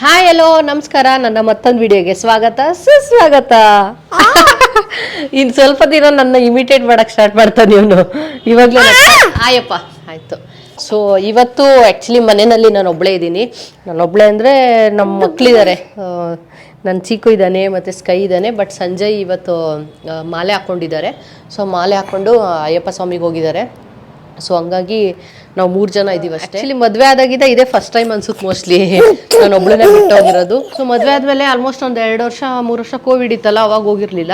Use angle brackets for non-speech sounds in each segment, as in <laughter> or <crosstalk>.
Hi hello ನಮಸ್ಕಾರ. ನನ್ನ ಮತ್ತೊಂದು ವಿಡಿಯೋಗೆ ಸ್ವಾಗತ ಸುಸ್ವಾಗತ. ಇನ್ ಸ್ವಲ್ಪ ದಿನ ನನ್ನ ಇಮಿಟೇಟ್ ಮಾಡಕ್ ಸ್ಟಾರ್ಟ್ ಮಾಡ್ತಾನೆ ಇವನು. ಇವಾಗಲೇ ಆಯಪ್ಪ ಆಯ್ತು. ಸೊ ಇವತ್ತು ಆ್ಯಕ್ಚುಲಿ ಮನೆಯಲ್ಲಿ ನಾನು ಒಬ್ಬಳೇ ಇದ್ದೀನಿ. ನಾನು ಒಬ್ಳೆ ಅಂದರೆ ನಮ್ಮ ಮಕ್ಕಳಿದ್ದಾರೆ ನನ್ನ ಚೀಕು ಇದ್ದಾನೆ ಮತ್ತು ಸ್ಕೈ ಇದ್ದಾನೆ ಬಟ್ ಸಂಜಯ್ ಇವತ್ತು ಮಾಲೆ ಹಾಕ್ಕೊಂಡಿದ್ದಾರೆ ಸೊ ಮಾಲೆ ಹಾಕ್ಕೊಂಡು ಅಯ್ಯಪ್ಪ ಸ್ವಾಮಿಗೆ ಹೋಗಿದ್ದಾರೆ. ಸೊ ಹಂಗಾಗಿ ನಾವು ಮೂರು ಜನ ಇದೀವಿ ಅಷ್ಟೇ. ಇಲ್ಲಿ ಮದುವೆ ಆದಾಗಿದ್ದ ಇದೇ ಫಸ್ಟ್ ಟೈಮ್ ಅನ್ಸುತ್ತೆ ಮೋಸ್ಟ್ಲಿ <laughs> ನಾನು ಒಬ್ಳನ್ನೇ ಬಿಟ್ಟು ಹೋಗಿರೋದು. ಸೊ ಮದುವೆ ಆದಮೇಲೆ ಆಲ್ಮೋಸ್ಟ್ ಒಂದು ಎರಡು ವರ್ಷ ಮೂರು ವರ್ಷ ಕೋವಿಡ್ ಇತ್ತಲ್ಲ ಅವಾಗ ಹೋಗಿರಲಿಲ್ಲ.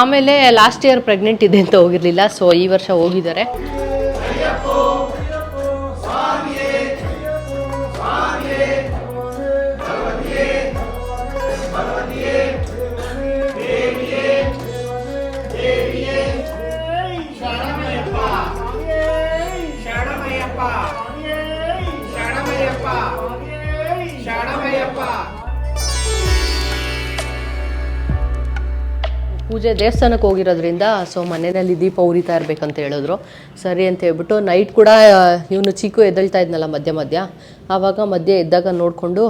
ಆಮೇಲೆ ಲಾಸ್ಟ್ ಇಯರ್ ಪ್ರೆಗ್ನೆಂಟ್ ಇದೆ ಅಂತ ಹೋಗಿರಲಿಲ್ಲ. ಸೊ ಈ ವರ್ಷ ಹೋಗಿದ್ದಾರೆ. ಪೂಜೆ ದೇವಸ್ಥಾನಕ್ಕೆ ಹೋಗಿರೋದ್ರಿಂದ ಸೊ ಮನೆಯಲ್ಲಿ ದೀಪ ಉರಿತಾ ಇರಬೇಕಂತ ಹೇಳಿದ್ರು. ಸರಿ ಅಂತ ಹೇಳ್ಬಿಟ್ಟು ನೈಟ್ ಕೂಡ ಇವನು ಚೀಕು ಎದ್ದಳ್ತಾ ಇದ್ನಲ್ಲ ಮಧ್ಯ ಮಧ್ಯ. ಆವಾಗ ಮಧ್ಯೆ ಎದ್ದಾಗ ನೋಡಿಕೊಂಡು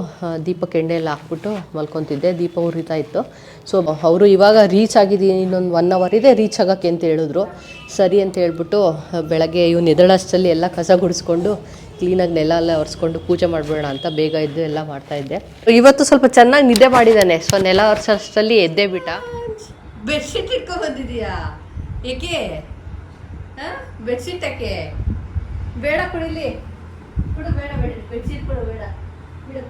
ದೀಪಕ್ಕೆ ಎಣ್ಣೆ ಎಲ್ಲ ಹಾಕ್ಬಿಟ್ಟು ಮಲ್ಕೊತಿದ್ದೆ. ದೀಪ ಉರಿತಾ ಇತ್ತು. ಸೊ ಅವರು ಇವಾಗ ರೀಚ್ ಆಗಿದ್ದೀನಿ ಇನ್ನೊಂದು ಒನ್ ಅವರ್ ಇದೆ ರೀಚ್ ಆಗೋಕ್ಕೆ ಅಂತ ಹೇಳಿದ್ರು. ಸರಿ ಅಂತ ಹೇಳ್ಬಿಟ್ಟು ಬೆಳಗ್ಗೆ ಇವನು ಎದಳಷ್ಟಲ್ಲಿ ಎಲ್ಲ ಕಸ ಗುಡಿಸ್ಕೊಂಡು ಕ್ಲೀನಾಗಿ ನೆಲ ಎಲ್ಲ ಒರೆಸ್ಕೊಂಡು ಪೂಜೆ ಮಾಡಿಬಿಡೋಣ ಅಂತ ಬೇಗ ಎದ್ದು ಎಲ್ಲ ಮಾಡ್ತಾ ಇದ್ದೆ. ಇವತ್ತು ಸ್ವಲ್ಪ ಚೆನ್ನಾಗಿ ನಿದ್ದೆ ಮಾಡಿದ್ದಾನೆ. ಸೊ ನೆಲ ಒರೆಸೋಷ್ಟರಲ್ಲಿ ಎದ್ದೇ ಬಿಟ್ಟ. ಬೆಡ್ಶೀಟ್ ಇಟ್ಕೊಂಡ್ ಬಂದಿದೀಯಾ? ಏಕೆ? ಬೆಡ್ಶೀಟ್ ಯಾಕೆ? ಬೇಡ ಕೊಡಿಲಿ. ಕುಡು ಬೇಡ ಬೇಡ. ಬೆಡ್ಶೀಟ್ ಕೊಡು ಬೇಡ. ಬಿಡು.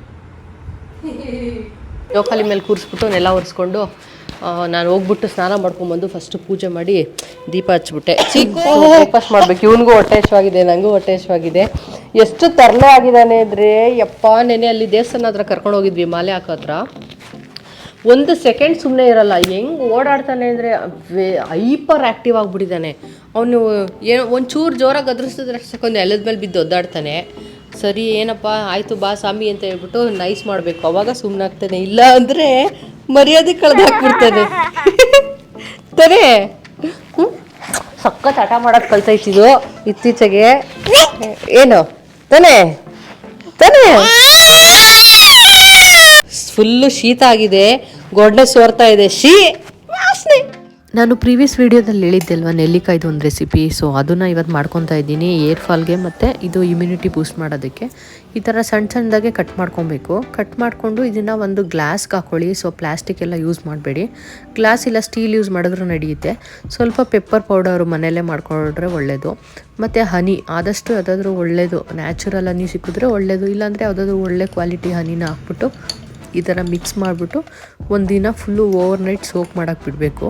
<laughs> ಜೋಕಾಲಿ ಮೇಲೆ ಕೂರಿಸ್ಬಿಟ್ಟು ನೆಲ ಒರೆಸ್ಕೊಂಡು ನಾನು ಹೋಗ್ಬಿಟ್ಟು ಸ್ನಾನ ಮಾಡ್ಕೊಂಬಂದು ಫಸ್ಟ್ ಪೂಜೆ ಮಾಡಿ ದೀಪ ಹಚ್ಬಿಟ್ಟೆ. ಬ್ರೇಕ್ಫಾಸ್ಟ್ ಮಾಡ್ಬೇಕು. ಇವನಿಗೂ ಹೊಟ್ಟೆ ಹಶ್ವಾಗಿದೆ ನನಗೂ ಹೊಟ್ಟೆ ಹಶ್ವಾಗಿದೆ ಎಷ್ಟು ತರಲೆ ಆಗಿದ್ದಾನೆ ಅಂದರೆ ಯಪ್ಪ ನೆನೆ ಅಲ್ಲಿ ದೇವಸ್ಥಾನ ಹತ್ರ ಕರ್ಕೊಂಡು ಹೋಗಿದ್ವಿ ಮಾಲೆ ಹಾಕೋ ಹತ್ರ. ಒಂದು ಸೆಕೆಂಡ್ ಸುಮ್ಮನೆ ಇರಲ್ಲ. ಹೆಂಗ್ ಓಡಾಡ್ತಾನೆ ಅಂದರೆ ಹೈಪರ್ ಆ್ಯಕ್ಟಿವ್ ಆಗಿಬಿಟ್ಟಿದ್ದಾನೆ. ಅವನು ಏನೋ ಒಂಚೂರು ಜೋರಾಗಿ ಗದರಿಸಿದ್ರೆ ಸಕೊಂಡು ನೆಲದ ಮೇಲೆ ಬಿದ್ದು ಒದ್ದಾಡ್ತಾನೆ. ಸರಿ, ಏನಪ್ಪ, ಆಯಿತು ಬಾ ಸ್ವಾಮಿ ಅಂತ ಹೇಳ್ಬಿಟ್ಟು ನೈಸ್ ಮಾಡಬೇಕು. ಅವಾಗ ಸುಮ್ಮನಾಗ್ತಾನೆ ಇಲ್ಲ ಅಂದರೆ ಮರ್ಯಾದೆ ಕಳೆದು ಹಾಕ್ಬಿಡ್ತಾನೆ. ತಾನೇ ಸಕ್ಕತ್ ಹಠ ಮಾಡೋಕೆ ಕಲ್ತಾ ಕಲ್ತೈತಿದು ಇತ್ತೀಚೆಗೆ. ಏನು? ತಾನೇ ತಾನೇ ಫುಲ್ಲು ಶೀತ ಆಗಿದೆ. ಗೊಡ್ಡೆ ಸೋರ್ತಾ ಇದೆ. ಶೀ ವಾಸನೆ. ನಾನು ಪ್ರೀವಿಯಸ್ ವೀಡಿಯೋದಲ್ಲಿ ಹೇಳಿದ್ದೆ ಅಲ್ವಾ ನೆಲ್ಲಿಕಾಯ್ದು ಒಂದು ರೆಸಿಪಿ ಸೊ ಅದನ್ನು ಇವತ್ತು ಮಾಡ್ಕೊತಾ ಇದ್ದೀನಿ. ಏರ್ ಫಾಲ್ಗೆ ಮತ್ತು ಇದು ಇಮ್ಯುನಿಟಿ ಬೂಸ್ಟ್ ಮಾಡೋದಕ್ಕೆ. ಈ ಥರ ಸಣ್ಣ ಸಣ್ಣದಾಗೆ ಕಟ್ ಮಾಡ್ಕೊಬೇಕು. ಕಟ್ ಮಾಡಿಕೊಂಡು ಇದನ್ನು ಒಂದು ಗ್ಲಾಸ್ಗೆ ಹಾಕೊಳ್ಳಿ. ಸೊ ಪ್ಲಾಸ್ಟಿಕ್ ಎಲ್ಲ ಯೂಸ್ ಮಾಡಬೇಡಿ. ಗ್ಲಾಸ್ ಇಲ್ಲ ಸ್ಟೀಲ್ ಯೂಸ್ ಮಾಡಿದ್ರೂ ನಡೆಯುತ್ತೆ. ಸ್ವಲ್ಪ ಪೆಪ್ಪರ್ ಪೌಡರು ಮನೆಯಲ್ಲೇ ಮಾಡ್ಕೊಂಡ್ರೆ ಒಳ್ಳೆಯದು ಮತ್ತು ಹನಿ ಆದಷ್ಟು ಯಾವುದಾದ್ರೂ ಒಳ್ಳೆಯದು ನ್ಯಾಚುರಲ್ ಹನಿ ಸಿಕ್ಕಿದ್ರೆ ಒಳ್ಳೆಯದು ಇಲ್ಲಾಂದರೆ ಯಾವುದಾದ್ರೂ ಒಳ್ಳೆ ಕ್ವಾಲಿಟಿ ಹನಿನ ಹಾಕ್ಬಿಟ್ಟು ಈ ಥರ ಮಿಕ್ಸ್ ಮಾಡಿಬಿಟ್ಟು ಒಂದಿನ ಫುಲ್ಲು ಓವರ್ ನೈಟ್ ಸೋಕ್ ಮಾಡೋಕ್ಕೆ ಬಿಡಬೇಕು.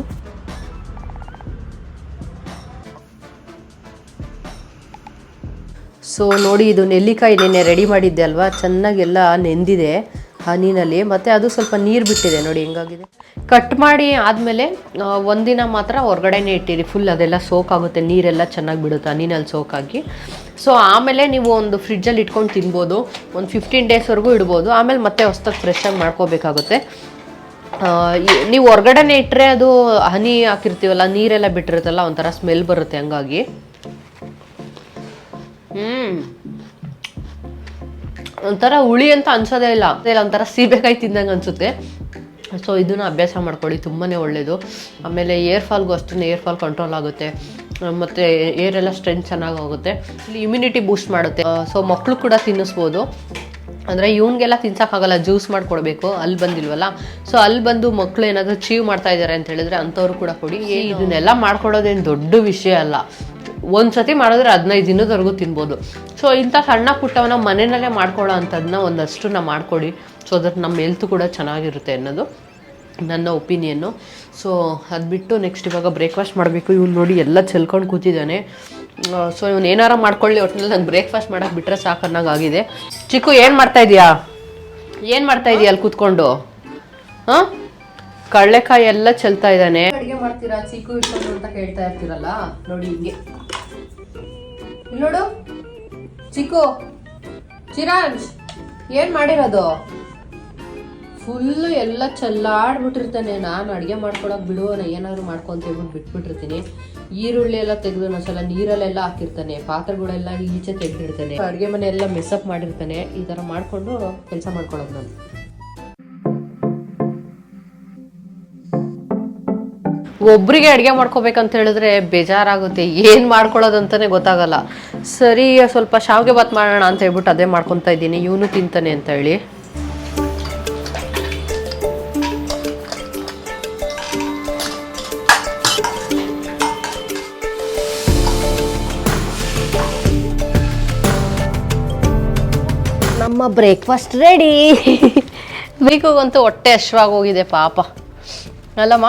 ಸೊ ನೋಡಿ ಇದು ನೆಲ್ಲಿಕಾಯಿ ನೆನ್ನೆ ರೆಡಿ ಮಾಡಿದ್ದೆ ಅಲ್ವಾ? ಚೆನ್ನಾಗೆಲ್ಲ ನೆಂದಿದೆ ಹನಿನಲ್ಲಿ ಮತ್ತು ಅದು ಸ್ವಲ್ಪ ನೀರು ಬಿಟ್ಟಿದೆ ನೋಡಿ, ಹೆಂಗಾಗಿದೆ? ಕಟ್ ಮಾಡಿ ಆದಮೇಲೆ ಒಂದಿನ ಮಾತ್ರ ಹೊರಗಡೆನೇ ಇಟ್ಟಿರಿ. ಫುಲ್ ಅದೆಲ್ಲ ಸೋಕ್ ಆಗುತ್ತೆ. ನೀರೆಲ್ಲ ಚೆನ್ನಾಗಿ ಬಿಡುತ್ತೆ ಹನಿನಲ್ಲಿ ಸೋಕಾಗಿ ಸೊ ಆಮೇಲೆ ನೀವು ಒಂದು ಫ್ರಿಡ್ಜಲ್ಲಿ ಇಟ್ಕೊಂಡು ತಿನ್ಬೋದು. ಒಂದು ಫಿಫ್ಟೀನ್ ಡೇಸ್ವರೆಗೂ ಇಡ್ಬೋದು. ಆಮೇಲೆ ಮತ್ತೆ ಹೊಸ್ದಾಗಿ ಫ್ರೆಶ್ಶಾಗಿ ಮಾಡ್ಕೋಬೇಕಾಗುತ್ತೆ. ನೀವು ಹೊರಗಡೆನೆ ಇಟ್ಟರೆ ಅದು ಹನಿ ಹಾಕಿರ್ತೀವಲ್ಲ, ನೀರೆಲ್ಲ ಬಿಟ್ಟಿರುತ್ತಲ್ಲ, ಒಂಥರ ಸ್ಮೆಲ್ ಬರುತ್ತೆ ಹಂಗಾಗಿ. ಹ್ಮ್. ಒಂಥರ ಹುಳಿ ಅಂತ ಅನ್ಸೋದೇ ಇಲ್ಲ. ಇಲ್ಲ, ಒಂಥರ ಸೀಬೆಕಾಯಿ ತಿಂದಂಗೆ ಅನ್ಸುತ್ತೆ. ಸೊ ಇದನ್ನ ಅಭ್ಯಾಸ ಮಾಡ್ಕೊಳ್ಳಿ ತುಂಬಾ ಒಳ್ಳೆಯದು ಆಮೇಲೆ ಏರ್ ಫಾಲ್ಗೂ ಅಷ್ಟೇ ಏರ್ ಕಂಟ್ರೋಲ್ ಆಗುತ್ತೆ. ಮತ್ತೆ ಏರ್ ಎಲ್ಲ ಸ್ಟ್ರೆಂತ್ ಚೆನ್ನಾಗಿ ಹೋಗುತ್ತೆ. ಇಲ್ಲಿ ಇಮ್ಯುನಿಟಿ ಬೂಸ್ಟ್ ಮಾಡುತ್ತೆ. ಸೊ ಮಕ್ಕಳು ಕೂಡ ತಿನ್ನಿಸ್ಬೋದು. ಅಂದರೆ ಇವನಿಗೆಲ್ಲ ತಿನ್ಸೋಕ್ಕಾಗಲ್ಲ ಜ್ಯೂಸ್ ಮಾಡಿಕೊಡ್ಬೇಕು ಅಲ್ಲಿ ಬಂದಿಲ್ವಲ್ಲ? ಸೊ ಅಲ್ಲಿ ಬಂದು ಮಕ್ಕಳು ಏನಾದರೂ ಚೀವ್ ಮಾಡ್ತಾ ಇದ್ದಾರೆ ಅಂತ ಹೇಳಿದ್ರೆ ಅಂಥವ್ರು ಕೂಡ ಕೊಡಿ. ಇದನ್ನೆಲ್ಲ ಮಾಡ್ಕೊಡೋದೇನು ದೊಡ್ಡ ವಿಷಯ ಅಲ್ಲ. ಒಂದು ಸತಿ ಮಾಡಿದ್ರೆ ಹದಿನೈದು ದಿನದವರೆಗೂ ತಿನ್ಬೋದು. ಸೊ ಇಂಥ ಸಣ್ಣ ಪುಟ್ಟವನ್ನ ಮನೆಯಲ್ಲೇ ಮಾಡ್ಕೊಳ್ಳೋ ಅಂಥದ್ದನ್ನ ಒಂದಷ್ಟು ನಾವು ಮಾಡ್ಕೊಡಿ. ಸೊ ಅದ್ರ ನಮ್ಮ ಹೆಲ್ತ್ ಕೂಡ ಚೆನ್ನಾಗಿರುತ್ತೆ ಅನ್ನೋದು. ನನ್ನ ಒಪಿನಿಯನ್ನು ಸೊ ಅದು ಬಿಟ್ಟು ನೆಕ್ಸ್ಟ್ ಇವಾಗ ಬ್ರೇಕ್ಫಾಸ್ಟ್ ಮಾಡಬೇಕು. ಇವ್ನು ನೋಡಿ ಎಲ್ಲ ಚೆಲ್ಕೊಂಡು ಕೂತಿದ್ದಾನೆ. ಸೊ ಇವ್ನು ಏನಾರ ಮಾಡ್ಕೊಳ್ಳಿ ಒಟ್ಟಿನಲ್ಲಿ ನಾನು ಬ್ರೇಕ್ಫಾಸ್ಟ್ ಮಾಡಕ್ಕೆ ಬಿಟ್ಟರೆ ಸಾಕು ಅನ್ನೋಂಗಾಗಿದೆ ಚಿಕ್ಕು, ಏನು ಮಾಡ್ತಾ ಇದೀಯಾ? ಏನು ಮಾಡ್ತಾ ಇದೀಯ ಅಲ್ಲಿ ಕೂತ್ಕೊಂಡು? ಹಾಂ? ಕಡಲೆಕಾಯಿ ಎಲ್ಲ ಚೆಲ್ತಾ ಇದ್ದಾನೆ. ಅಡುಗೆ ಮಾಡ್ತೀರಾ? ಚಿಕ್ಕು ಇಟ್ಕೊಂಡು ಅಂತ ಹೇಳ್ತಾ ಇರ್ತೀರಲ್ಲ? ನೋಡಿ ಹಿಂಗೆ. ನೋಡು. ಚಿಕ್ಕು ಚಿರಾಜ್ ಏನು ಮಾಡಿರೋದು? ಫುಲ್ಲು ಎಲ್ಲ ಚೆಲ್ಲಾಡ್ಬಿಟ್ಟಿರ್ತಾನೆ. ನಾನು ಅಡುಗೆ ಮಾಡ್ಕೊಳಕ್ ಬಿಡುವನ, ಏನಾದ್ರು ಮಾಡ್ಕೊಂತ ಹೇಳ್ಬಿಟ್ಟು ಬಿಟ್ಬಿಟ್ಟಿರ್ತೀನಿ. ಈರುಳ್ಳಿ ಎಲ್ಲ ತೆಗೆದು ಒಂದ್ಸಲ ನೀರಲ್ಲೆಲ್ಲ ಹಾಕಿರ್ತಾನೆ. ಪಾತ್ರೆಗಳೆಲ್ಲ ಈಚೆ ತೆಗೆದಿರ್ತಾನೆ ಅಡುಗೆ ಮನೆ ಎಲ್ಲ ಮೆಸ್ಅಪ್ ಮಾಡಿರ್ತಾನೆ. ಈ ಥರ ಮಾಡಿಕೊಂಡು ಕೆಲಸ ಮಾಡ್ಕೊಳ್ಳೋದು ನಾನು. ಒಬ್ರಿಗೆ ಅಡುಗೆ ಮಾಡ್ಕೋಬೇಕಂತ ಹೇಳಿದ್ರೆ ಬೇಜಾರಾಗುತ್ತೆ. ಏನು ಮಾಡ್ಕೊಳ್ಳೋದಂತಾನೆ ಗೊತ್ತಾಗಲ್ಲ. ಸರಿ, ಸ್ವಲ್ಪ ಶಾವಿಗೆ ಬಾತ್ ಮಾಡೋಣ ಅಂತ ಹೇಳ್ಬಿಟ್ಟು ಅದೇ ಮಾಡ್ಕೊತಾ ಇದ್ದೀನಿ. ಇವನು ತಿಂತಾನೆ ಅಂತ ಹೇಳಿ. ನಮ್ಮ ಬ್ರೇಕ್ಫಾಸ್ಟ್ ರೆಡಿ ಬೇಕಂತೂ ಹೊಟ್ಟೆ ಹಶ್ವಾಗಿ ಹೋಗಿದೆ ಪಾಪ. ಅಲ್ಲಮ್ಮ?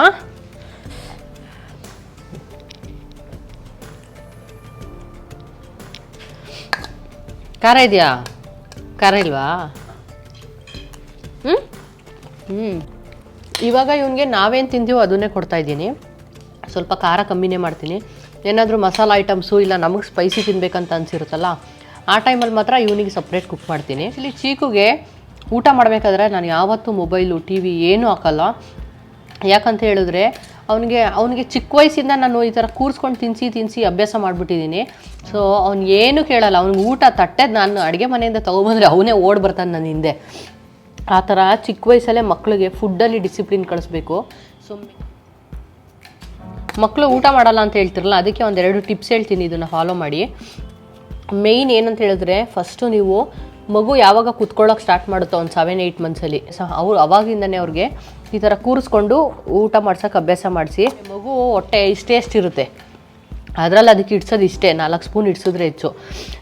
ಖಾರ ಇದೆಯಾ? ಖಾರ ಇಲ್ವಾ? ಹ್ಞೂ ಹ್ಞೂ ಇವಾಗ ಇವನಿಗೆ ನಾವೇನು ತಿಂದೀವೋ ಅದನ್ನೇ ಕೊಡ್ತಾ ಇದ್ದೀನಿ. ಸ್ವಲ್ಪ ಖಾರ ಕಮ್ಮಿನೇ ಮಾಡ್ತೀನಿ. ಏನಾದರೂ ಮಸಾಲ ಐಟಮ್ಸು ಇಲ್ಲ, ನಮಗೆ ಸ್ಪೈಸಿ ತಿನ್ಬೇಕಂತ ಅನ್ಸಿರುತ್ತಲ್ಲ ಆ ಟೈಮಲ್ಲಿ ಮಾತ್ರ ಇವನಿಗೆ ಸಪ್ರೇಟ್ ಕುಕ್ ಮಾಡ್ತೀನಿ. ಇಲ್ಲಿ ಚೀಕುಗೆ ಊಟ ಮಾಡಬೇಕಾದ್ರೆ ನಾನು ಯಾವತ್ತೂ ಮೊಬೈಲು ಟಿ ವಿ ಏನೂ ಹಾಕಲ್ಲ. ಯಾಕಂತ ಹೇಳಿದ್ರೆ ಅವನಿಗೆ ಅವನಿಗೆ ಚಿಕ್ಕ ವಯಸ್ಸಿಂದ ನಾನು ಈ ಥರ ಕೂರಿಸ್ಕೊಂಡು ತಿನ್ನಿಸಿ ತಿನ್ನಿಸಿ ಅಭ್ಯಾಸ ಮಾಡಿಬಿಟ್ಟಿದ್ದೀನಿ. ಸೊ ಅವ್ನು ಏನು ಕೇಳಲ್ಲ. ಅವ್ನಿಗೆ ಊಟ ತಟ್ಟೆದು ನಾನು ಅಡುಗೆ ಮನೆಯಿಂದ ತೊಗೊಬಂದ್ರೆ ಅವನೇ ಓಡ್ ಬರ್ತಾನೆ ನನ್ನ ಹಿಂದೆ. ಆ ಥರ ಚಿಕ್ಕ ವಯಸ್ಸಲ್ಲೇ ಮಕ್ಕಳಿಗೆ ಫುಡ್ಡಲ್ಲಿ ಡಿಸಿಪ್ಲಿನ್ ಕಳಿಸ್ಬೇಕು. ಸೊ ಮಕ್ಕಳು ಊಟ ಮಾಡಲ್ಲ ಅಂತ ಹೇಳ್ತಿರಲ್ಲ, ಅದಕ್ಕೆ ಒಂದೆರಡು ಟಿಪ್ಸ್ ಹೇಳ್ತೀನಿ ಇದನ್ನು ಫಾಲೋ ಮಾಡಿ. ಮೇಯ್ನ್ ಏನಂತ ಹೇಳಿದ್ರೆ ಫಸ್ಟು ನೀವು ಮಗು ಯಾವಾಗ ಕುತ್ಕೊಳ್ಳೋಕೆ ಸ್ಟಾರ್ಟ್ ಮಾಡುತ್ತೋ ಒಂದು ಸೆವೆನ್ ಏಯ್ಟ್ ಮಂತ್ಸಲ್ಲಿ ಸೊ ಅವ್ರು ಅವಾಗಿಂದನೇ ಅವ್ರಿಗೆ ಈ ಥರ ಕೂರಿಸ್ಕೊಂಡು ಊಟ ಮಾಡ್ಸೋಕೆ ಅಭ್ಯಾಸ ಮಾಡಿಸಿ, ಮಗು ಹೊಟ್ಟೆ ಇಷ್ಟೇ ಇರುತ್ತೆ ಅದರಲ್ಲಿ ಅದಕ್ಕೆ ಇಡ್ಸೋದು ಇಷ್ಟೇ, ನಾಲ್ಕು ಸ್ಪೂನ್ ಇಡ್ಸಿದ್ರೆ ಹೆಚ್ಚು.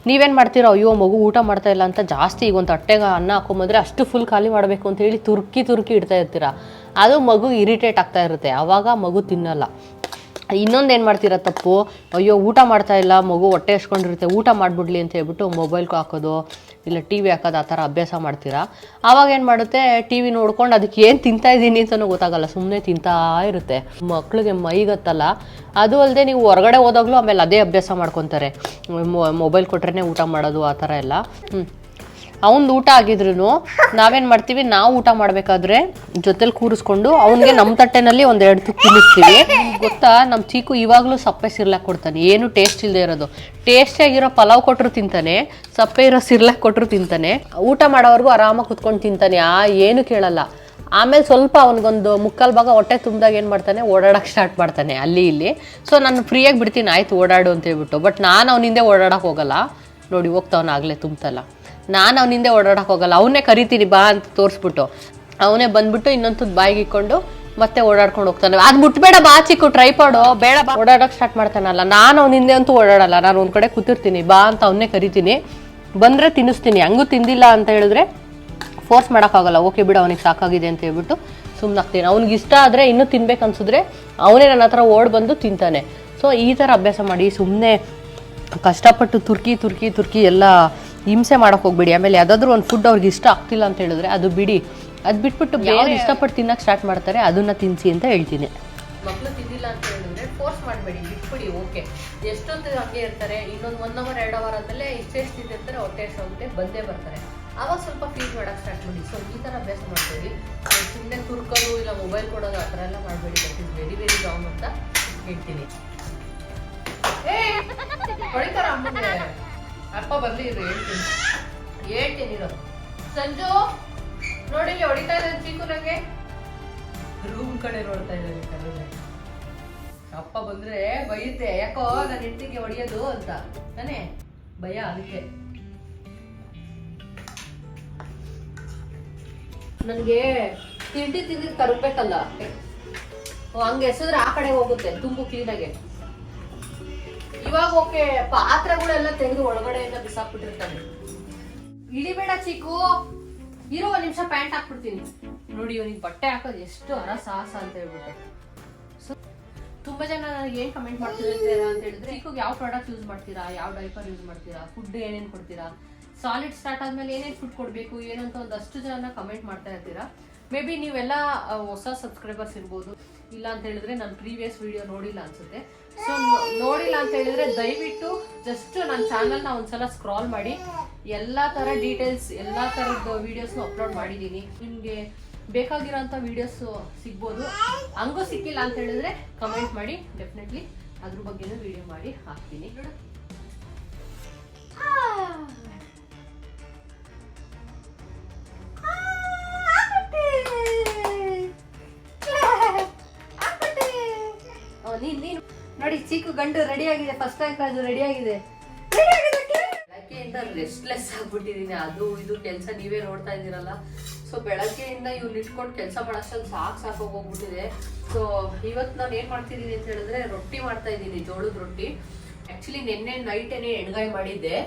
ನೀವೇನು ಮಾಡ್ತೀರೋ, ಅಯ್ಯೋ, ಮಗು ಊಟ ಮಾಡ್ತಾ ಇಲ್ಲ ಅಂತ ಜಾಸ್ತಿ ಈಗ ಒಂದು ತಟ್ಟೆಗೆ ಅನ್ನ ಹಾಕೊಂಬಂದ್ರೆ ಅಷ್ಟು ಫುಲ್ ಖಾಲಿ ಮಾಡಬೇಕು ಅಂತ ಹೇಳಿ ತುರ್ಕಿ ತುರ್ಕಿ ಇಡ್ತಾ ಇರ್ತೀರ. ಅದು ಮಗು ಇರಿಟೇಟ್ ಆಗ್ತಾ ಇರುತ್ತೆ. ಆವಾಗ ಮಗು ತಿನ್ನಲ್ಲ. ಇನ್ನೊಂದು ಏನು ಮಾಡ್ತೀರಾ ತಪ್ಪು? ಅಯ್ಯೋ, ಊಟ ಮಾಡ್ತಾ ಇಲ್ಲ, ಮಗು ಹೊಟ್ಟೆ ಹಚ್ಕೊಂಡಿರುತ್ತೆ ಊಟ ಮಾಡಿಬಿಡ್ಲಿ ಅಂತ ಹೇಳ್ಬಿಟ್ಟು ಮೊಬೈಲ್ಗೆ ಹಾಕೋದು, ಇಲ್ಲ ಟಿ ವಿ ಹಾಕೋದು, ಆ ಥರ ಅಭ್ಯಾಸ ಮಾಡ್ತೀರಾ? ಆವಾಗ ಏನು ಮಾಡುತ್ತೆ? ಟಿ ವಿ ನೋಡ್ಕೊಂಡು ಅದಕ್ಕೆ ಏನು ತಿಂತಾ ಇದ್ದೀನಿ ಅಂತಲೂ ಗೊತ್ತಾಗಲ್ಲ ಸುಮ್ಮನೆ ತಿಂತಾ ಇರುತ್ತೆ. ಮಕ್ಳಿಗೆ ಮೈಗತ್ತಲ್ಲ. ಅದು ಅಲ್ಲದೆ ನೀವು ಹೊರಗಡೆ ಹೋದಾಗಲೂ ಆಮೇಲೆ ಅದೇ ಅಭ್ಯಾಸ ಮಾಡ್ಕೊತಾರೆ. ಮೊಬೈಲ್ ಕೊಟ್ರೇ ಊಟ ಮಾಡೋದು, ಆ ಥರ ಎಲ್ಲ. ಹ್ಞೂ ಅವ್ನ್ದು ಊಟ ಆಗಿದ್ರು ನಾವೇನ್ ಮಾಡ್ತೀವಿ, ನಾವು ಊಟ ಮಾಡಬೇಕಾದ್ರೆ ಜೊತೆಲಿ ಕೂರಿಸ್ಕೊಂಡು ಅವನ್ಗೆ ನಮ್ಮ ತಟ್ಟೆನಲ್ಲಿ ಒಂದೆರಡು ತುತ್ತು ತಿನ್ನಿಸ್ತೀವಿ ಗೊತ್ತಾ? ನಮ್ಮ ಚೀಕು ಇವಾಗಲೂ ಸಪ್ಪೆ ಸಿರ್ಲಾಕ್ ಕೊಡ್ತಾನೆ. ಏನು ಟೇಸ್ಟ್ ಇಲ್ಲದೆ ಇರೋದು. ಟೇಸ್ಟ್ ಆಗಿರೋ ಪಲಾವ್ ಕೊಟ್ಟರು ತಿಂತಾನೆ, ಸಪ್ಪೆ ಇರೋ ಸಿರ್ಲಾಕ್ ಕೊಟ್ಟರು ತಿಂತಾನೆ. ಊಟ ಮಾಡೋವರೆಗೂ ಆರಾಮಾಗಿ ಕುತ್ಕೊಂಡು ತಿಂತಾನೆ. ಆ, ಏನು ಕೇಳಲ್ಲ. ಆಮೇಲೆ ಸ್ವಲ್ಪ ಅವನಿಗೊಂದು ಮುಕ್ಕಾಲು ಭಾಗ ಹೊಟ್ಟೆ ತುಂಬಿದಾಗ ಏನು ಮಾಡ್ತಾನೆ? ಓಡಾಡಕ್ಕೆ ಸ್ಟಾರ್ಟ್ ಮಾಡ್ತಾನೆ, ಅಲ್ಲಿ ಇಲ್ಲಿ. ಸೊ ನಾನು ಫ್ರೀಯಾಗಿ ಬಿಡ್ತೀನಿ, ಆಯ್ತು ಓಡಾಡು ಅಂತ ಹೇಳ್ಬಿಟ್ಟು ಬಟ್ ನಾನು ಅವನಿಂದೆ ಓಡಾಡೋಕೆ ಹೋಗಲ್ಲ. ನೋಡಿ ಹೋಗ್ತಾವನ ಆಗಲೇ ತುಂಬ್ತಲ್ಲ. ನಾನು ಅವನಿಂದೆ ಓಡಾಡಕ್ಕೆ ಹೋಗಲ್ಲ. ಅವನ್ನೇ ಕರಿತೀನಿ ಬಾ ಅಂತ ತೋರಿಸ್ಬಿಟ್ಟು. ಅವನೇ ಬಂದ್ಬಿಟ್ಟು ಇನ್ನೊಂದು ಬಾಯಿಗೆ ಇಕ್ಕೊಂಡು ಮತ್ತೆ ಓಡಾಡ್ಕೊಂಡು ಹೋಗ್ತಾನೆ. ಅದು ಮುಟ್ಬೇಡ ಬಾ ಚಿಕ್ಕು ಟ್ರೈ ಪಾಡು ಬೇಡ ಬಾ. ಓಡಾಡಕ್ಕೆ ಸ್ಟಾರ್ಟ್ ಮಾಡ್ತಾನಲ್ಲ. ನಾನು ಅವನ ಹಿಂದೆ ಅಂತೂ ಓಡಾಡಲ್ಲ. ನಾನು ಒಂದು ಕಡೆ ಕೂತಿರ್ತೀನಿ. ಬಾ ಅಂತ ಅವನ್ನೇ ಕರಿತೀನಿ. ಬಂದರೆ ತಿನ್ನಿಸ್ತೀನಿ. ಹಂಗೂ ತಿಂದಿಲ್ಲ ಅಂತ ಹೇಳಿದ್ರೆ ಫೋರ್ಸ್ ಮಾಡೋಕ್ಕಾಗಲ್ಲ ಓಕೆ ಬಿಡು ಅವನಿಗೆ ಸಾಕಾಗಿದೆ ಅಂತ ಹೇಳ್ಬಿಟ್ಟು ಸುಮ್ಮನಾಗ್ತೀನಿ ಅವ್ನಿಗೆ ಇಷ್ಟ ಆದರೆ ಇನ್ನೂ ತಿನ್ಬೇಕು ಅನ್ಸಿದ್ರೆ ಅವನೇ ನನ್ನ ಹತ್ರ ಓಡ್ ಬಂದು ತಿಂತಾನೆ. ಸೊ ಈ ಥರ ಅಭ್ಯಾಸ ಮಾಡಿ ಸುಮ್ಮನೆ ಕಷ್ಟಪಟ್ಟು ತುರ್ಕಿ ತುರ್ಕಿ ತುರ್ಕಿ ಎಲ್ಲ ಹಿಂಸೆ ಮಾಡೋಕೆ ಹೋಗ್ಬಿಡಿ. ಆಮೇಲೆ ಯಾವುದಾದ್ರೂ ಒಂದು ಫುಡ್ ಅವ್ರಿಗೆ ಇಷ್ಟ ಆಗ್ತಿಲ್ಲ ಅಂತ ಹೇಳಿದ್ರೆ ಅದು ಬಿಡಿ. ಅದು ಬಿಟ್ಬಿಟ್ಟು ಬೇರೆ ಇಷ್ಟಪಟ್ಟು ತಿನ್ನಕ್ಕೆ ಸ್ಟಾರ್ಟ್ ಮಾಡ್ತಾರೆ ಅದನ್ನು ತಿನ್ನಿಸಿ ಅಂತ ಹೇಳ್ತೀನಿ. ಮಕ್ಕಳು ತಿಂದಿಲ್ಲ ಅಂತ ಹೇಳಿದ್ರೆ ಫೋರ್ಸ್ ಮಾಡಬೇಡಿ ಬಿಟ್ಬಿಡಿ ಓಕೆ ಎಷ್ಟೊತ್ತು ಹಂಗೆ ಇರ್ತಾರೆ ಇನ್ನೊಂದು ಒನ್ ಅವರ್ ಎರಡು ಅವರ್ ಆದಮೇಲೆ ಇಷ್ಟೆಷ್ಟು ತಿಂದಿರ್ತಾರೆ ಹೊಟ್ಟೆ ಹೋಗುತ್ತೆ ಬಂದೇ ಬರ್ತಾರೆ. ಆವಾಗ ಸ್ವಲ್ಪ ಫೀಲ್ ಮಾಡಕ್ಕೆ ಸ್ಟಾರ್ಟ್ ಮಾಡಿ. ಸೊ ಈ ಥರ ಅಭ್ಯಾಸ ಮಾಡ್ತೀವಿ ಸುಮ್ಮನೆ ತುರ್ಕೋದು ಇಲ್ಲ ಮೊಬೈಲ್ ಕೊಡೋದು ಆ ಥರ ಎಲ್ಲ ಮಾಡಬೇಡಿ. That is very very wrong ಅಂತ ಹೇಳ್ತೀನಿ. ಅಪ್ಪ ಬರ್ಲಿ ಇರು ಹೇಳ್ತೀನಿ. ಹೇಳ್ತೀನಿ ಇರು. ಸಂಜು ನೋಡಿ ಇಲ್ಲಿ ಹೊಡಿತಾ ಇದ್ದಾರೆ ಚೀಕು ನಂಗೆ. ರೂಮ್ ಕಡೆ ನೋಡ್ತಾ ಇದ್ದಾರೆ ಕರೆದ್ರೆ ಅಪ್ಪ ಬಂದ್ರೆ ಬೈಯುತ್ತೆ ಯಾಕೋ ನನ್ನ ಹೆಂಡತಿಗೆ ಹೊಡಿಯೋದು ಅಂತ. ತಾನೇ? ಭಯ ಅದಕ್ಕೆ. ನನಗೆ ತಿಂಡಿ ತಿಂದಿದ್ದು ತರಬೇಕಲ್ಲ ಹಂಗೆ ಎಸೆದ್ರೆ ಆ ಕಡೆ ಹೋಗುತ್ತೆ ತುಂಬು ಕ್ಲೀನಾಗೆ ಇವಾಗ ಓಕೆ ಪಾತ್ರೆಗಳೆಲ್ಲ ತೆಗೆದು ಒಳಗಡೆಯಿಂದ ಬಿಸಾಕ್ಬಿಟ್ಟಿರ್ತಾನೆ ಇಳಿಬೇಡ ಚಿಕ್ಕು. ಇರೋ, ಒಂದ್ ನಿಮಿಷ ಪ್ಯಾಂಟ್ ಹಾಕ್ಬಿಡ್ತೀನಿ. ನೋಡಿ, ಇವನಿಗೆ ಬಟ್ಟೆ ಹಾಕೋದು ಎಷ್ಟು ಹರ ಸಾಹಸ ಅಂತ ಹೇಳ್ಬಿಟ್ಟು. ತುಂಬಾ ಜನ ನನಗೆ ಏನ್ ಕಮೆಂಟ್ ಮಾಡ್ತಿರ್ತೀರಾ ಅಂತ ಹೇಳಿದ್ರೆ ಚಿಕ್ಕಗೆ ಯಾವ ಪ್ರಾಡಕ್ಟ್ ಯೂಸ್ ಮಾಡ್ತೀರಾ? ಯಾವ ಡೈಪರ್ ಯೂಸ್ ಮಾಡ್ತೀರಾ? ಫುಡ್ ಏನೇನ್ ಕೊಡ್ತೀರಾ? ಸಾಲಿಡ್ ಸ್ಟಾರ್ಟ್ ಆದ್ಮೇಲೆ ಏನೇನ್ ಫುಡ್ ಕೊಡ್ಬೇಕು? ಏನಂತ ಒಂದಷ್ಟು ಜನ ಕಮೆಂಟ್ ಮಾಡ್ತಾ ಇರ್ತೀರಾ? ಮೇ ಬಿ ನೀವೆಲ್ಲ ಹೊಸ ಸಬ್ಸ್ಕ್ರೈಬರ್ಸ್ ಇರ್ಬೋದು. ಇಲ್ಲ ಅಂತ ಹೇಳಿದ್ರೆ, ನಾನು ಪ್ರೀವಿಯಸ್ ವಿಡಿಯೋ ನೋಡಿಲ್ಲ ಅನ್ಸುತ್ತೆ. ಸೊ ನೋಡಿಲ್ಲ ಅಂತ ಹೇಳಿದ್ರೆ ದಯವಿಟ್ಟು ಜಸ್ಟ್ ನನ್ನ ಚಾನಲ್ನ ಒಂದ್ಸಲ ಸ್ಕ್ರಾಲ್ ಮಾಡಿ. ಎಲ್ಲ ಥರ ಡೀಟೇಲ್ಸ್ ಎಲ್ಲ ಥರದ ವಿಡಿಯೋಸ್ ಅಪ್ಲೋಡ್ ಮಾಡಿದ್ದೀನಿ ನಿಮಗೆ ಬೇಕಾಗಿರೋಂಥ ವಿಡಿಯೋಸ್ ಸಿಗ್ಬೋದು. ಹಂಗೂ ಸಿಕ್ಕಿಲ್ಲ ಅಂತ ಹೇಳಿದ್ರೆ ಕಮೆಂಟ್ ಮಾಡಿ. ಡೆಫಿನೆಟ್ಲಿ ಅದ್ರ ಬಗ್ಗೆನೂ ವಿಡಿಯೋ ಮಾಡಿ ಹಾಕ್ತೀನಿ. ನೋಡಿ ಚಿಕ್ಕ ಗಂಡು ರೆಡಿ ಆಗಿದೆ. ಫಸ್ಟ್ ರ್ಯಾಂಕ್ ಅದು ರೆಡಿ ಆಗಿದೆ. ಬೆಳಗ್ಗೆಯಿಂದ ರೆಸ್ಟ್ಲೆಸ್ ಆಗ್ಬಿಟ್ಟಿದೀನಿ. ಅದು ಇದು ಕೆಲಸ ನೀವೇ ನೋಡ್ತಾ ಇದ್ದೀರಲ್ಲ. ಸೊ ಬೆಳಗ್ಗೆಯಿಂದ ಇವ್ರು ಇಟ್ಕೊಂಡು ಕೆಲಸ ಮಾಡೋಷ್ಟೊಂದು ಸಾಕು ಸಾಕು ಹೋಗ್ಬಿಟ್ಟಿದೆ. ಸೊ ಇವತ್ತು ನಾನು ಏನು ಮಾಡ್ತಿದ್ದೀನಿ ಅಂತ ಹೇಳಿದ್ರೆ ರೊಟ್ಟಿ ಮಾಡ್ತಾ ಇದ್ದೀನಿ, ಜೋಳದ ರೊಟ್ಟಿ. ಆ್ಯಕ್ಚುಲಿ ನಿನ್ನೆ ನೈಟೇನೆ ಎಣ್ಗಾಯಿ ಮಾಡಿದ್ದೆ.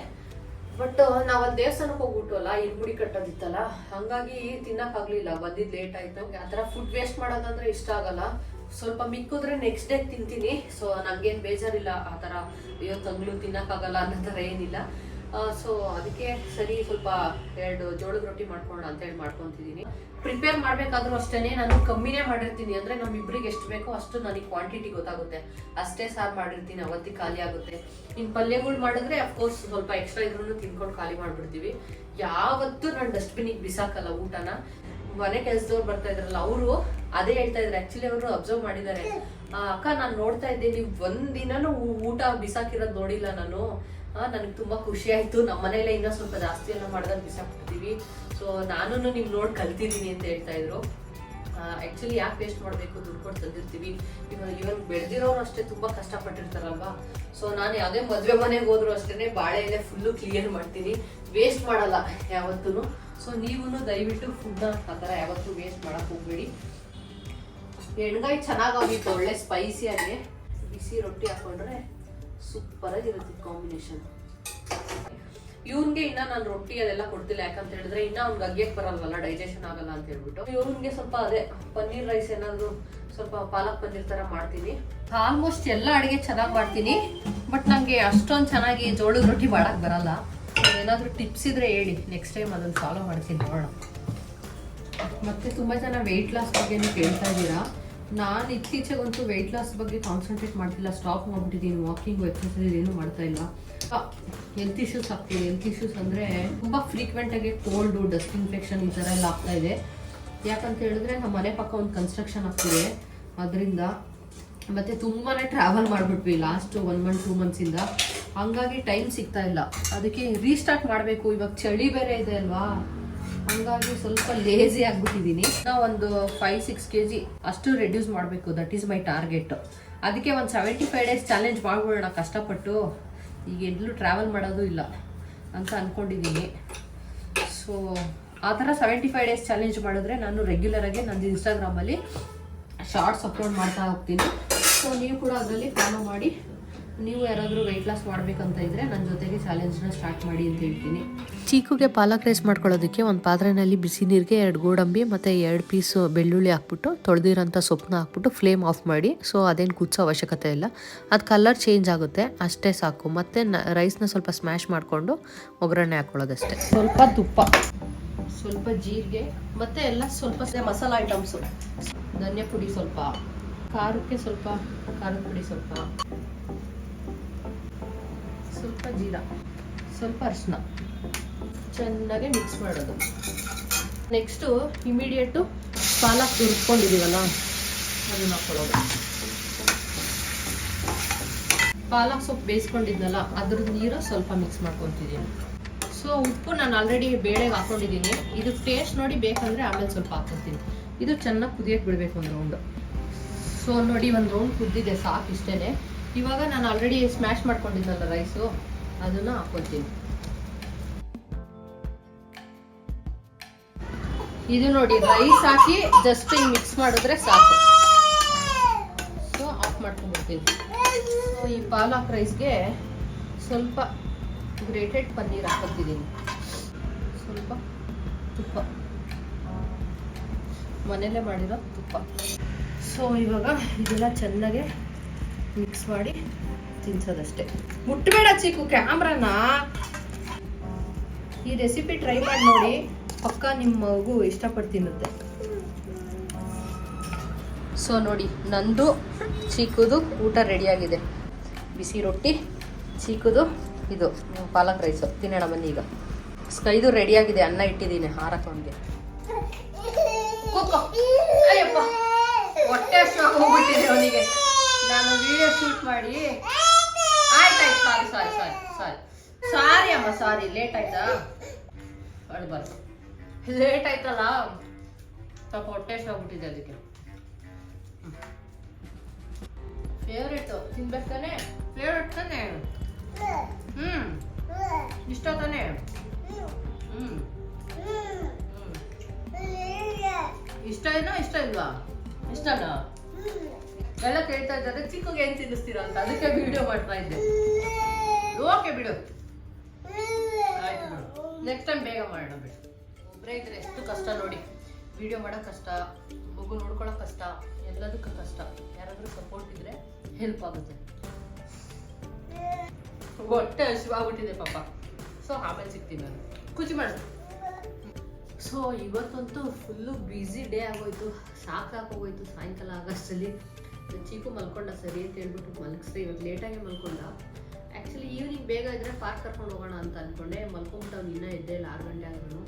ಬಟ್ ನಾವು ದೇವಸ್ಥಾನಕ್ಕೆ ಹೋಗ್ಬಿಟ್ಟವಲ್ಲ ಇರ್ಮುಡಿ ಕಟ್ಟೋದಿತ್ತಲ್ಲ, ಹಂಗಾಗಿ ತಿನ್ನಕ್ ಆಗ್ಲಿಲ್ಲ. ಬಂದಿದ್ ಲೇಟ್ ಆಯ್ತು. ಆ ಥರ ಫುಡ್ ವೇಸ್ಟ್ ಮಾಡೋದಂದ್ರೆ ಇಷ್ಟ ಆಗಲ್ಲ. ಸ್ವಲ್ಪ ಮಿಕ್ಕಿದ್ರೆ ನೆಕ್ಸ್ಟ್ ಡೇ ತಿಂತೀನಿ. ಸೊ ನಂಗೇನ್ ಬೇಜಾರಿಲ್ಲ ಆ ಥರ ಅಯ್ಯೋ, ತಂಗ್ಳು ತಿನ್ನೋಕ್ಕಾಗಲ್ಲ ಅನ್ನೋ ಥರ ಏನಿಲ್ಲ. ಸೊ ಅದಕ್ಕೆ ಸರಿ ಸ್ವಲ್ಪ ಎರಡು ಜೋಳದ ರೊಟ್ಟಿ ಮಾಡ್ಕೊಳ್ಳೋಣ ಅಂತ ಹೇಳಿ ಮಾಡ್ಕೊತಿದ್ದೀನಿ. ಪ್ರಿಪೇರ್ ಮಾಡ್ಬೇಕಾದ್ರೂ ಅಷ್ಟೇನೆ ನಾನು ಕಮ್ಮಿನೇ ಮಾಡಿರ್ತೀನಿ. ಅಂದ್ರೆ ನಮ್ಮಿಬ್ರಿಗೆ ಎಷ್ಟು ಬೇಕೋ ಅಷ್ಟು ನನಗೆ ಕ್ವಾಂಟಿಟಿ ಗೊತ್ತಾಗುತ್ತೆ. ಅಷ್ಟೇ ಸಾರು ಮಾಡಿರ್ತೀನಿ ಅವತ್ತಿ ಖಾಲಿ ಆಗುತ್ತೆ. ಇನ್ನು ಪಲ್ಯಗಳು ಮಾಡಿದ್ರೆ ಅಫ್ಕೋರ್ಸ್ ಸ್ವಲ್ಪ ಎಕ್ಸ್ಟ್ರಾ ಇದ್ರೂ ತಿನ್ಕೊಂಡು ಖಾಲಿ ಮಾಡಿಬಿಡ್ತೀವಿ. ಯಾವತ್ತೂ ನಾನು ಡಸ್ಟ್ಬಿನಿಗೆ ಬಿಸಾಕಲ್ಲ ಊಟನ. ಮನೆ ಕೆಲ್ಸದವ್ರು ಬರ್ತಾ ಇದ್ರಲ್ಲ, ಅವರು ಅದೇ ಹೇಳ್ತಾ ಇದ್ರು. ಆಕ್ಚುಲಿ ಅವರು ಅಬ್ಸರ್ವ್ ಮಾಡಿದ್ದಾರೆ. ಅಕ್ಕ, ನಾನು ನೋಡ್ತಾ ಇದ್ದೆ ನೀವು ಒಂದಿನೂ ಊಟ ಬಿಸಾಕಿರೋದು ನೋಡಿಲ್ಲ ನಾನು. ನನಗೆ ತುಂಬಾ ಖುಷಿ ಆಯ್ತು. ನಮ್ಮ ಮನೇಲೆ ಇನ್ನೂ ಸ್ವಲ್ಪ ಜಾಸ್ತಿ ಎಲ್ಲ ಮಾಡಿದಾಗ ಬಿಸಾಕ್ಬಿಡ್ತೀವಿ ಸೊ ನಾನು ನಿಮ್ ನೋಡ್ ಕಲ್ತಿದ್ದೀನಿ ಅಂತ ಹೇಳ್ತಾ ಇದ್ರು. ಆಕ್ಚುಲಿ ಯಾಕೆ ವೇಸ್ಟ್ ಮಾಡಬೇಕು? ದುಡ್ಡು ಕೊಟ್ಟು ತಂದಿರ್ತೀವಿ. ಇವಾಗ ಇವನ್ ಬೆಳೆದಿರೋರು ಅಷ್ಟೇ ತುಂಬಾ ಕಷ್ಟಪಟ್ಟಿರ್ತಾರಲ್ವಾ? ಸೊ ನಾನು ಯಾವುದೇ ಮದುವೆ ಮನೆಗೆ ಹೋದ್ರು ಅಷ್ಟೇ ಬಾಳೆ ಎಲೆ ಫುಲ್ಲು ಕ್ಲಿಯರ್ ಮಾಡ್ತೀನಿ. ವೇಸ್ಟ್ ಮಾಡಲ್ಲ ಯಾವತ್ತೂ ಸೊ ನೀವು ದಯವಿಟ್ಟು ಫುಡ್ನ ಆ ಥರ ಯಾವತ್ತೂ ವೇಸ್ಟ್ ಮಾಡಕ್ ಹೋಗ್ಬೇಡಿ. ಎಣ್ಗಾಯಿ ಚೆನ್ನಾಗಾಗಿತ್ತು, ಒಳ್ಳೆ ಸ್ಪೈಸಿಯಾಗಿ ಬಿಸಿ ರೊಟ್ಟಿ ಹಾಕೊಂಡ್ರೆ ಸೂಪರ್ ಆಗಿರುತ್ತೆ ಕಾಂಬಿನೇಷನ್ ಇವ್ರಿಗೆ ಇನ್ನ ನಾನು ರೊಟ್ಟಿ ಅದೆಲ್ಲ ಕೊಡ್ತಿಲ್ಲ, ಯಾಕಂತ ಹೇಳಿದ್ರೆ ಇನ್ನ ಅವ್ನ್ ಅಗ್ಯಕ್ ಬರಲ್ವಲ್ಲ ಡೈಜೆಷನ್ ಆಗಲ್ಲ ಅಂತ ಹೇಳ್ಬಿಟ್ಟು. ಇವ್ರಿಗೆ ಸ್ವಲ್ಪ ಅದೇ ಪನ್ನೀರ್ ರೈಸ್ ಏನಾದ್ರು ಸ್ವಲ್ಪ ಪಾಲಕ್ ಪನ್ನೀರ್ ತರ ಮಾಡ್ತೀನಿ. ಆಲ್ಮೋಸ್ಟ್ ಎಲ್ಲ ಅಡಿಗೆ ಚೆನ್ನಾಗಿ ಮಾಡ್ತೀನಿ ಬಟ್ ನಂಗೆ ಅಷ್ಟೊಂದು ಚೆನ್ನಾಗಿ ಜೋಳದ ರೊಟ್ಟಿ ಮಾಡಕ್ ಬರಲ್ಲ. ಏನಾದ್ರೂ ಟಿಪ್ಸ್ ಇದ್ರೆ ಹೇಳಿ. ನೆಕ್ಸ್ಟ್ ಟೈಮ್ ಅದನ್ನು ಫಾಲೋ ಮಾಡ್ತೀನಿ, ನೋಡೋಣ. ಮತ್ತೆ ತುಂಬ ಜನ ವೆಯ್ಟ್ ಲಾಸ್ ಬಗ್ಗೆನೂ ಕೇಳ್ತಾ ಇದ್ದೀರಾ. ನಾನು ಇತ್ತೀಚೆಗಂತೂ ವೆಯ್ಟ್ ಲಾಸ್ ಬಗ್ಗೆ ಕಾನ್ಸಂಟ್ರೇಟ್ ಮಾಡ್ತಿಲ್ಲ. ಸ್ಟಾಪ್ ಮಾಡ್ಬಿಟ್ಟಿದ್ದೀನಿ ವಾಕಿಂಗ್ ಎಕ್ಸಸೈಸ್ ಏನು ಮಾಡ್ತಾ ಇಲ್ಲ. ಹೆಲ್ತ್ ಇಶ್ಯೂಸ್ ಆಗ್ತಿದೆ. ಹೆಲ್ತ್ ಇಶ್ಯೂಸ್ ಅಂದರೆ ತುಂಬ ಫ್ರೀಕ್ವೆಂಟ್ ಆಗಿ ಕೋಲ್ಡು ಡಸ್ಟ್ ಇನ್ಫೆಕ್ಷನ್ ಈ ಥರ ಎಲ್ಲ ಆಗ್ತಾ ಇದೆ. ಯಾಕಂತ ಹೇಳಿದ್ರೆ ನಮ್ಮ ಮನೆ ಪಕ್ಕ ಒಂದು ಕನ್ಸ್ಟ್ರಕ್ಷನ್ ಆಗ್ತಿದೆ. ಅದರಿಂದ ಮತ್ತೆ ತುಂಬಾ ಟ್ರಾವೆಲ್ ಮಾಡ್ಬಿಟ್ವಿ ಲಾಸ್ಟ್ ಒನ್ ಮಂತ್ ಟೂ ಮಂತ್ಸಿಂದ ಹಂಗಾಗಿ ಟೈಮ್ ಸಿಗ್ತಾ ಇಲ್ಲ. ಅದಕ್ಕೆ ರೀಸ್ಟಾರ್ಟ್ ಮಾಡಬೇಕು. ಇವಾಗ ಚಳಿ ಬೇರೆ ಇದೆ ಅಲ್ವಾ? ಹಂಗಾಗಿ ಸ್ವಲ್ಪ ಲೇಜಿ ಆಗಿಬಿಟ್ಟಿದ್ದೀನಿ ನಾವು ಒಂದು ಫೈವ್ ಸಿಕ್ಸ್ ಕೆ ಜಿ ಅಷ್ಟು ರೆಡ್ಯೂಸ್ ಮಾಡಬೇಕು. ದಟ್ ಈಸ್ ಮೈ ಟಾರ್ಗೆಟ್ ಅದಕ್ಕೆ ಒಂದು ಸೆವೆಂಟಿ ಫೈವ್ ಡೇಸ್ ಚಾಲೆಂಜ್ ಮಾಡ್ಬಿಡೋಣ. ಕಷ್ಟಪಟ್ಟು. ಈಗ ಎಲ್ಲೂ ಟ್ರಾವೆಲ್ ಮಾಡೋದು ಇಲ್ಲ ಅಂತ ಅಂದ್ಕೊಂಡಿದ್ದೀನಿ ಸೊ ಆ ಥರ ಸೆವೆಂಟಿ ಫೈವ್ ಡೇಸ್ ಚಾಲೆಂಜ್ ಮಾಡಿದ್ರೆ ನಾನು ರೆಗ್ಯುಲರಾಗಿ ನಂದು ಇನ್ಸ್ಟಾಗ್ರಾಮಲ್ಲಿ ಶಾರ್ಟ್ಸ್ ಅಪ್ಲೋಡ್ ಮಾಡ್ತಾ ಹೋಗ್ತೀನಿ. ಸೊ ನೀವು ಕೂಡ ಅದರಲ್ಲಿ ಫಾಲೋ ಮಾಡಿ. ನೀವು ಯಾರಾದರೂ ವೆಯ್ಟ್ ಲಾಸ್ ಮಾಡಬೇಕಂತ ಇದ್ರೆ ನನ್ನ ಜೊತೆಗೆ ಚಾಲೆಂಜ್ನ ಸ್ಟಾರ್ಟ್ ಮಾಡಿ ಅಂತ ಹೇಳ್ತೀನಿ. ಚೀಕುಗೆ ಪಾಲಕ್ ರೈಸ್ ಮಾಡ್ಕೊಳ್ಳೋದಕ್ಕೆ ಒಂದು ಪಾತ್ರೆಯಲ್ಲಿ ಬಿಸಿ ನೀರಿಗೆ ಎರಡು ಗೋಡಂಬಿ ಮತ್ತು ಎರಡು ಪೀಸ್ ಬೆಳ್ಳುಳ್ಳಿ ಹಾಕ್ಬಿಟ್ಟು ತೊಳೆದಿರೋಂಥ ಸೊಪ್ಪನ್ನ ಹಾಕ್ಬಿಟ್ಟು ಫ್ಲೇಮ್ ಆಫ್ ಮಾಡಿ ಸೊ ಅದೇನು ಕುದಿಸೋ ಅವಶ್ಯಕತೆ ಇಲ್ಲ. ಅದು ಕಲರ್ ಚೇಂಜ್ ಆಗುತ್ತೆ ಅಷ್ಟೇ ಸಾಕು. ಮತ್ತು ನ ರೈಸ್ನ ಸ್ವಲ್ಪ ಸ್ಮ್ಯಾಶ್ ಮಾಡಿಕೊಂಡು ಒಗ್ಗರಣೆ ಹಾಕ್ಕೊಳ್ಳೋದಷ್ಟೇ ಸ್ವಲ್ಪ ತುಪ್ಪ. ಸ್ವಲ್ಪ ಜೀರಿಗೆ ಮತ್ತು ಎಲ್ಲ ಸ್ವಲ್ಪ ಮಸಾಲ ಐಟಮ್ಸು ಧನ್ಯ ಪುಡಿ ಸ್ವಲ್ಪ. ಖಾರಕ್ಕೆ ಸ್ವಲ್ಪ ಖಾರದ ಪುಡಿ ಸ್ವಲ್ಪ. ಸ್ವಲ್ಪ ಜೀರ, ಸ್ವಲ್ಪ ಅರಿಶಿನ ಚೆನ್ನಾಗಿ ಮಿಕ್ಸ್ ಮಾಡೋದು. ನೆಕ್ಸ್ಟು ಇಮಿಡಿಯೇಟು ಪಾಲಕ್ ತುರ್ಕೊಂಡಿದ್ದೀವಲ್ಲ ಅದನ್ನ ಹಾಕೊಳ್ಳೋದು. ಪಾಲಕ್ ಸೊಪ್ಪು ಬೇಯಿಸ್ಕೊಂಡಿದ್ನಲ್ಲ, ಅದ್ರದ್ದು ನೀರು ಸ್ವಲ್ಪ ಮಿಕ್ಸ್ ಮಾಡ್ಕೊತಿದ್ದೀನಿ. ಸೊ ಉಪ್ಪು ನಾನು ಆಲ್ರೆಡಿ ಬೇಳೆಗೆ ಹಾಕೊಂಡಿದ್ದೀನಿ. ಇದು ಟೇಸ್ಟ್ ನೋಡಿ ಬೇಕಂದ್ರೆ ಆಮೇಲೆ ಸ್ವಲ್ಪ ಹಾಕ್ಕೊತೀನಿ. ಇದು ಚೆನ್ನಾಗಿ ಕುದಿಯೋಕ್ಕೆ ಬಿಡಬೇಕು ಒಂದು ರೌಂಡು ಸೊ ನೋಡಿ ಒಂದು ರೌಂಡ್ ಕುದ್ದಿದೆ ಸಾಕು ಇಷ್ಟೇ ಇವಾಗ ನಾನು ಆಲ್ರೆಡಿ ಸ್ಮ್ಯಾಶ್ ಮಾಡ್ಕೊಂಡಿದ್ದಲ್ಲ ರೈಸು ಅದನ್ನು ಹಾಕ್ಕೊಳ್ತೀನಿ ಇದು ನೋಡಿ ರೈಸ್ ಹಾಕಿ ಜಸ್ಟ್ ಹಿಂಗೆ ಮಿಕ್ಸ್ ಮಾಡಿದ್ರೆ ಸಾಕು. So of ಮಾಡ್ಕೊಂಡ್ಬಿಡ್ತೀನಿ. ಸೊ ಈ ಪಾಲಕ್ ರೈಸ್ಗೆ ಸ್ವಲ್ಪ ಗ್ರೇಟೆಡ್ ಪನ್ನೀರ್ ಹಾಕೋತಿದ್ದೀನಿ ಸ್ವಲ್ಪ ತುಪ್ಪ. ಮನೆಯಲ್ಲೇ ಮಾಡಿರೋ ತುಪ್ಪ. ಸೊ ಇವಾಗ ಇದೆಲ್ಲ ಚೆನ್ನಾಗೆ ಮಿಕ್ಸ್ ಮಾಡಿ ತಿನ್ಸೋದಷ್ಟೇ. ಮುಟ್ಬೇಡ ಚಿಕ್ಕು ಕ್ಯಾಮ್ರಾನ. ಈ ರೆಸಿಪಿ ಟ್ರೈ ಮಾಡಿ ನೋಡಿ, ಪಕ್ಕ ನಿಮ್ಮ ಮಗು ಇಷ್ಟಪಟ್ಟು ತಿನ್ನುತ್ತೆ. ಸೊ ನೋಡಿ, ನಂದು ಚೀಕುದು ಊಟ ರೆಡಿಯಾಗಿದೆ. ಬಿಸಿ ರೊಟ್ಟಿ, ಚೀಕುದು ಇದು ಪಾಲಕ್ ರೈಸು ತಿನ್ನೋಣ ಬನ್ನಿ ಈಗ. ಸ್ಕೈದು ರೆಡಿಯಾಗಿದೆ, ಅನ್ನ ಇಟ್ಟಿದ್ದೀನಿ ಅಯ್ಯಪ್ಪ, ಹೊಟ್ಟೆ ಅವನಿಗೆ. ನಾನು ವಿಡಿಯೋ ಶೂಟ್ ಮಾಡಿ. ಆಯ್ತಾಯ್ತು ಸಾರಿ ಸಾರಿ ಸಾರಿ ಸಾರಿ ಸಾರಿ ಅಮ್ಮ ಸಾರಿ ಲೇಟ್ ಆಯ್ತಾ? ಅಳ್ಬಾರ್ದು ಲೇಟ್ ಆಯ್ತಲ್ಲ? ಸ್ವಲ್ಪ ಹೊಟ್ಟೆ ಅಷ್ಟು ಹೋಗ್ಬಿಟ್ಟಿದೆ ಅದಕ್ಕೆ. ಫೇವ್ರೇಟು ತಿನ್ಬೇಕು ತಾನೆ? ಫೇವ್ರೇಟ್ ತಾನೆ? ಹ್ಮ್. ಇಷ್ಟ ತಾನೆ? ಹ್ಞೂ ಇಷ್ಟ ಇಷ್ಟ ಇಲ್ವಾ? ಇಷ್ಟನಾ ಎಲ್ಲ ಕೇಳ್ತಾ ಇದ್ದಾರೆ, ಚಿಕ್ಕಗೆ ಏನ್ ತಿನ್ನಿಸ್ತೀರಾ ಅಂತ. ಅದಕ್ಕೆ ವಿಡಿಯೋ ಮಾಡ್ತಾ ಇದ್ದೆ. ಓಕೆ ಬಿಡು. ನೆಕ್ಸ್ಟ್ ಟೈಮ್ ಬೇಗ ಮಾಡೋಣ ಬಿಡು. ಒಬ್ಬರೇ ಇದ್ರೆ ಎಷ್ಟು ಕಷ್ಟ ನೋಡಿ. ವಿಡಿಯೋ ಮಾಡೋಕೆ ಕಷ್ಟ, ಮಗು ನೋಡ್ಕೊಳ್ಳೋಕೆ ಕಷ್ಟ, ಎಲ್ಲದಕ್ಕೂ ಕಷ್ಟ. ಯಾರಾದ್ರೂ ಸಪೋರ್ಟ್ ಇದ್ರೆ ಹೆಲ್ಪ್ ಆಗುತ್ತೆ. ಹೊಟ್ಟೆ ಹಸಿವಾಗ್ಬಿಟ್ಟಿದೆ ಪಾಪ. ಸೊ ಆಮೇಲೆ ಸಿಗ್ತೀನಿ ನಾನು. ಖುಷಿ ಮಾಡ. ಸೊ ಇವತ್ತಂತೂ ಫುಲ್ಲು ಬ್ಯುಸಿ ಡೇ ಆಗೋಯ್ತು. ಸಾಕಾಗೋಯ್ತು ಸಾಯಂಕಾಲ ಆಗಷ್ಟಲ್ಲಿ. ಚೀಕು ಮಲ್ಕೊಂಡ, ಸರಿ ಅಂತ ಹೇಳ್ಬಿಟ್ಟು ಮಲಗಿಸ್ದೆ, ಇವಾಗ ಲೇಟಾಗಿ ಮಲ್ಕೊಂಡ. ಆ್ಯಕ್ಚುಲಿ ಈವ್ನಿಂಗ್ ಬೇಗ ಇದ್ದರೆ ಪಾರ್ಕ್ ಕರ್ಕೊಂಡು ಹೋಗೋಣ ಅಂತ ಅಂದ್ಕೊಂಡೆ ಮಲ್ಕೊಂಬಿಟ್ಟು ಅವ್ನು ಇನ್ನೂ ಎದ್ದೆ ಇಲ್ಲ, ಆರು ಗಂಟೆ ಆದ್ರೂ.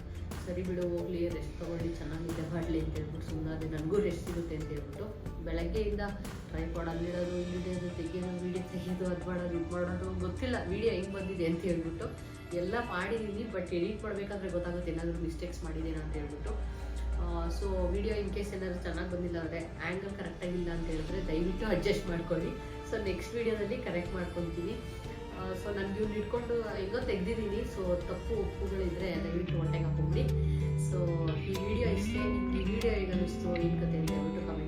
ಸರಿ ಬಿಡು, ಹೋಗ್ಲಿ ರೆಸ್ಟ್ ತೊಗೊಳ್ಳಿ, ಚೆನ್ನಾಗಿದೆ, ಬರಲಿ ಅಂತ ಹೇಳ್ಬಿಟ್ಟು ಸುಮ್ಮನೆ ನನಗೂ ರೆಸ್ಟ್ ಸಿಗುತ್ತೆ ಅಂತ ಹೇಳ್ಬಿಟ್ಟು ಬೆಳಗ್ಗೆಯಿಂದ ಟ್ರೈಪಾಡ್ ಅಲ್ಲಿಡೋದು ಅದು ತೆಗಿಯೋದು ವೀಡಿಯೋ ತೆಗೆಯೋದು, ಅದು ಮಾಡೋದು, ಇದು ಮಾಡೋದು, ಗೊತ್ತಿಲ್ಲ ವೀಡಿಯೋ ಹೆಂಗೆ ಬಂದಿದೆ ಅಂತ ಹೇಳ್ಬಿಟ್ಟು ಎಲ್ಲ ಮಾಡಿದ್ದೀನಿ ಬಟ್ ಎಡಿಟ್ ಮಾಡಬೇಕಾದ್ರೆ ಗೊತ್ತಾಗುತ್ತೆ, ಏನಾದರೂ ಮಿಸ್ಟೇಕ್ಸ್ ಮಾಡಿದ್ದೀನ ಅಂತ ಹೇಳ್ಬಿಟ್ಟು. ಸೊ ವಿಡಿಯೋ ಇನ್ ಕೇಸ್ ಏನಾದ್ರು ಚೆನ್ನಾಗಿ ಬಂದಿಲ್ಲ ಅಂದರೆ ಆ್ಯಂಗಲ್ ಕರೆಕ್ಟಾಗಿಲ್ಲ ಅಂತ ಹೇಳಿದ್ರೆ ದಯವಿಟ್ಟು ಅಡ್ಜಸ್ಟ್ ಮಾಡ್ಕೊಳ್ಳಿ. ಸೊ ನೆಕ್ಸ್ಟ್ ವೀಡಿಯೋದಲ್ಲಿ ಕರೆಕ್ಟ್ ಮಾಡ್ಕೊತೀನಿ. ಸೊ ನಾನು ಇವ್ನು ಇಟ್ಕೊಂಡು ಹೆಂಗೋ ತೆಗ್ದಿದ್ದೀನಿ. ಸೊ ತಪ್ಪು ಉಪ್ಪುಗಳಿದ್ರೆ ದಯವಿಟ್ಟು ಹೊಟ್ಟೆಗೆ ಹಾಕೊಂಡಿ ಸೊ ಈ ವಿಡಿಯೋ ಇಷ್ಟೇ. ಈ ವಿಡಿಯೋ ಹೇಗೆ ಅನ್ನಿಸ್ತು ಏನು ಕತೆ ಅಂತ ಹೇಳ್ಬಿಟ್ಟು ಕಮೆಂಟ್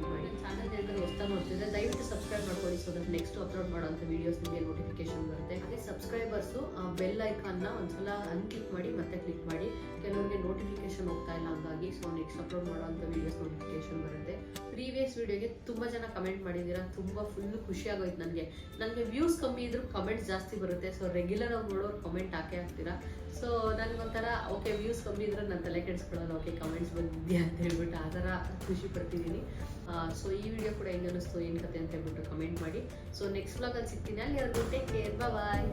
ನೋಡ್ತಿದ್ರೆ ದಯವಿಟ್ಟು ಸಬ್ಸ್ಕ್ರೈಬ್ ಮಾಡ್ಕೊಳ್ಳಿ ಸೊ ದಟ್ ನೆಕ್ಸ್ಟ್ ಅಪ್ಲೋಡ್ ಮಾಡೋಂಥ ವೀಡಿಯೋಸ್ ನಿಮಗೆ ನೋಟಿಫಿಕೇಶನ್ ಬರುತ್ತೆ. ಹಾಗೆ ಸಬ್ಸ್ಕ್ರೈಬರ್ಸು ಬೆಲ್ ಐಕಾನ್ನ ಒಂದ್ಸಲ ಅನ್ಕ್ಲಿಕ್ ಮಾಡಿ ಮತ್ತೆ ಕ್ಲಿಕ್ ಮಾಡಿ. ಕೆಲವರಿಗೆ ನೋಟಿಫಿಕೇಶನ್ ಹೋಗ್ತಾ ಇಲ್ಲ ಹಂಗಾಗಿ ಸೊ ನೆಕ್ಸ್ಟ್ ಅಪ್ಲೋಡ್ ಮಾಡೋಂಥ ವೀಡಿಯೋಸ್ ನೋಟಿಫಿಕೇಶನ್ ಬರುತ್ತೆ. ಪ್ರೀವಿಯಸ್ ವಿಡಿಯೋಗೆ ತುಂಬ ಜನ ಕಮೆಂಟ್ ಮಾಡಿದ್ದೀರಾ? ತುಂಬ ಫುಲ್ ಖುಷಿ ಆಗೋಯ್ತು ನನಗೆ. ನನಗೆ ವ್ಯೂಸ್ ಕಮ್ಮಿ ಇದ್ರೂ ಕಮೆಂಟ್ಸ್ ಜಾಸ್ತಿ ಬರುತ್ತೆ. ಸೊ ರೆಗ್ಯುಲರ್ ಆಗಿ ನೋಡೋರು ಕಮೆಂಟ್ ಹಾಕೇ ಹಾಕ್ತೀರಾ? ಸೊ ನನಗೊಂಥರ ಓಕೆ ವ್ಯೂಸ್ ಕಮ್ಮಿ ಇದ್ರೆ ನಾನು ತಲೆ ಕೆಡಿಸ್ಕೊಳ್ಳೋದು ಓಕೆ ಕಮೆಂಟ್ಸ್ ಬಂದಿದ್ಯಾ ಅಂತ ಹೇಳ್ಬಿಟ್ಟು ಆ ಥರ ಖುಷಿ ಪಡ್ತಿದ್ದೀನಿ. ಸೊ ಈ ವಿಡಿಯೋ ಕೂಡ ಹೆಂಗನ್ನಿಸ್ತು ಏನು ಕತೆ ಅಂತ ಹೇಳ್ಬಿಟ್ಟು ಕಮೆಂಟ್ ಮಾಡಿ. ಸೊ ನೆಕ್ಸ್ಟ್ ಬ್ಲಾಗಲ್ಲಿ ಸಿಗ್ತೀನಿ. ಅಲ್ಲಿ ಅವ್ರಿಗೂ ಟೇಕ್ ಕೇರ್ ಬಾಯ್